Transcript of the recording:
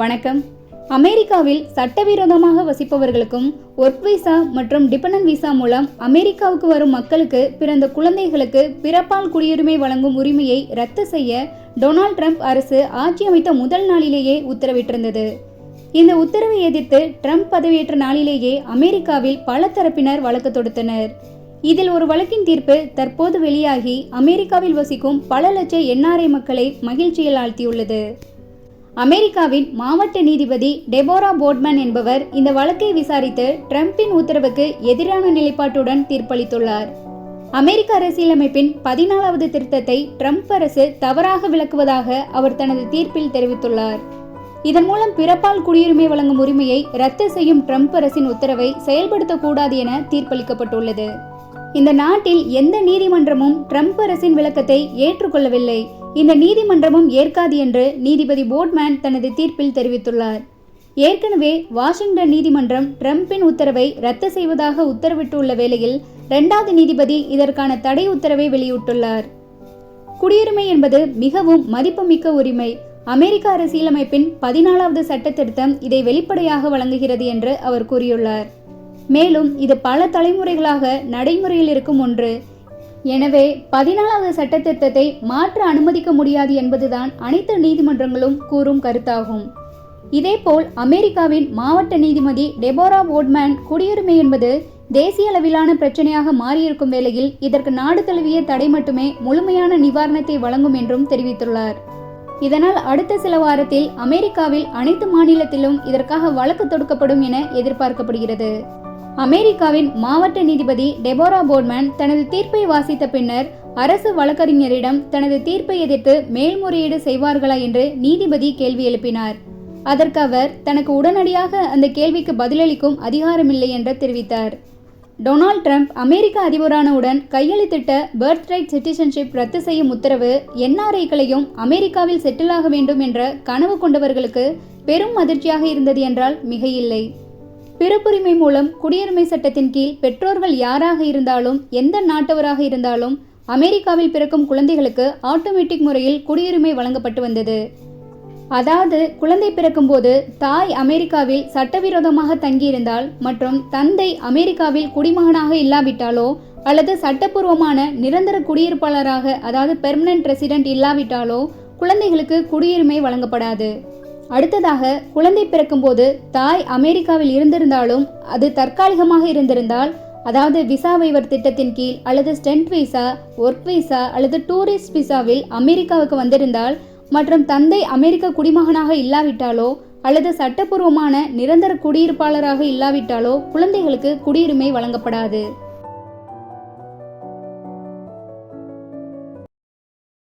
வணக்கம். அமெரிக்காவில் சட்டவிரோதமாக வசிப்பவர்களுக்கும் ஒர்க் விசா மற்றும் டிபெண்டன்ட் விசா மூலம் அமெரிக்காவுக்கு வரும் மக்களுக்கு பிறந்த குழந்தைகளுக்கு பிறப்பால் குடியுரிமை வழங்கும் உரிமையை ரத்து செய்ய டொனால்ட் ட்ரம்ப் அரசு ஆட்சி அமைத்த முதல் நாளிலேயே உத்தரவிட்டிருந்தது. இந்த உத்தரவை எதிர்த்து ட்ரம்ப் பதவியேற்ற நாளிலேயே அமெரிக்காவில் பல தரப்பினர் வழக்கு தொடுத்தனர். இதில் ஒரு வழக்கின் தீர்ப்பு தற்போது வெளியாகி அமெரிக்காவில் வசிக்கும் பல லட்ச என்ஆர்ஐ மக்களை மகிழ்ச்சியில் ஆழ்த்தியுள்ளது. அமெரிக்காவின் மாவட்ட நீதிபதி டெபோரா போட்மேன் என்பவர் இந்த வழக்கை விசாரித்து ட்ரம்பின் உத்தரவுக்கு எதிரான நிலைப்பாட்டுடன் தீர்ப்பளித்துள்ளார். அமெரிக்க அரசியலமைப்பின் பதினாலாவது திருத்தத்தை ட்ரம்ப் அரசு தவறாக விளக்குவதாக அவர் தனது தீர்ப்பில் தெரிவித்துள்ளார். இதன் மூலம் பிறப்பால் குடியுரிமை வழங்கும் உரிமையை ரத்து செய்யும் ட்ரம்ப் அரசின் உத்தரவை செயல்படுத்தக்கூடாது என தீர்ப்பளிக்கப்பட்டுள்ளது. இந்த நாட்டில் எந்த நீதிமன்றமும் ட்ரம்ப் அரசின் விளக்கத்தை ஏற்றுக்கொள்ளவில்லை. இந்த நீதிமன்றமும் ஏற்காது என்று நீதிபதி போட்மேன் தனது தீர்ப்பில் தெரிவித்துள்ளார். ஏற்கனவே வாஷிங்டன் நீதிமன்றம் ட்ரம்பின் உத்தரவை ரத்து செய்வதாக உத்தரவிட்டுள்ள வேளையில் இரண்டாவது நீதிபதி இதற்கான தடை உத்தரவை வெளியிட்டுள்ளார். குடியுரிமை என்பது மிகவும் மதிப்புமிக்க உரிமை. அமெரிக்க அரசியலமைப்பின் பதினாலாவது சட்ட திருத்தம் இதை வெளிப்படையாக வழங்குகிறது என்று அவர் கூறியுள்ளார். மேலும் இது பல தலைமுறைகளாக நடைமுறையில் இருக்கும் ஒன்று. எனவே பதினாலாவது சட்ட திருத்தத்தை மாற்ற அனுமதிக்க முடியாது என்பதுதான் அனைத்து நீதிமன்றங்களும் கூறும் கருத்தாகும். இதேபோல் அமெரிக்காவின் மாவட்ட நீதிபதி டெபோரா போட்மேன் குடியுரிமை என்பது தேசிய அளவிலான பிரச்சனையாக மாறியிருக்கும் வேளையில் இதற்கு நாடு தழுவிய தடை மட்டுமே முழுமையான நிவாரணத்தை வழங்கும் என்றும் தெரிவித்துள்ளார். இதனால் அடுத்த சில வாரத்தில் அமெரிக்காவில் அனைத்து மாநிலத்திலும் இதற்காக வழக்கு தொடுக்கப்படும் என எதிர்பார்க்கப்படுகிறது. அமெரிக்காவின் மாவட்ட நீதிபதி டெபோரா போர்ட்மேன் தனது தீர்ப்பை வாசித்த பின்னர் அரசு வழக்கறிஞரிடம் தனது தீர்ப்பை எதிர்த்து மேல்முறையீடு செய்வார்களா என்று நீதிபதி கேள்வி எழுப்பினார். அதற்கு அவர் தனக்கு உடனடியாக அந்த கேள்விக்கு பதிலளிக்கும் அதிகாரமில்லை என்று தெரிவித்தார். டொனால்ட் ட்ரம்ப் அமெரிக்க அதிபரானவுடன் கையெழுத்திட்ட பர்த் ரைட் சிட்டிசன்ஷிப் ரத்து செய்யும் உத்தரவு என்ஆர்ஐக்களையும் அமெரிக்காவில் செட்டில் ஆக வேண்டும் என்ற கனவு கொண்டவர்களுக்கு பெரும் அதிர்ச்சியாக இருந்தது என்றால் மிகையில்லை. பிறப்புரிமை மூலம் குடியுரிமை சட்டத்தின் கீழ் பெற்றோர்கள் யாராக இருந்தாலும் எந்த நாட்டவராக இருந்தாலும் அமெரிக்காவில் பிறக்கும் குழந்தைகளுக்கு ஆட்டோமேட்டிக் முறையில் குடியுரிமை வழங்கப்பட்டு வந்தது. அதாவது குழந்தை பிறக்கும்போது தாய் அமெரிக்காவில் சட்டவிரோதமாக தங்கியிருந்தால் மற்றும் தந்தை அமெரிக்காவில் குடிமகனாக இல்லாவிட்டாலோ அல்லது சட்டப்பூர்வமான நிரந்தர குடியிருப்பாளராக அதாவது பெர்மனன்ட் ரெசிடென்ட் இல்லாவிட்டாலோ குழந்தைகளுக்கு குடியுரிமை வழங்கப்படாது. அடுத்ததாக குழந்தை பிறக்கும்போது தாய் அமெரிக்காவில் இருந்திருந்தாலும் அது தற்காலிகமாக இருந்திருந்தால் அதாவது விசா வைவர் திட்டத்தின் கீழ் அல்லது ஸ்டென்ட் விசா ஒர்க் விசா அல்லது டூரிஸ்ட் விசாவில் அமெரிக்காவுக்கு வந்திருந்தால் மற்றும் தந்தை அமெரிக்க குடிமகனாக இல்லாவிட்டாலோ அல்லது சட்டப்பூர்வமான நிரந்தர குடியிருப்பாளராக இல்லாவிட்டாலோ குழந்தைகளுக்கு குடியுரிமை வழங்கப்படாது.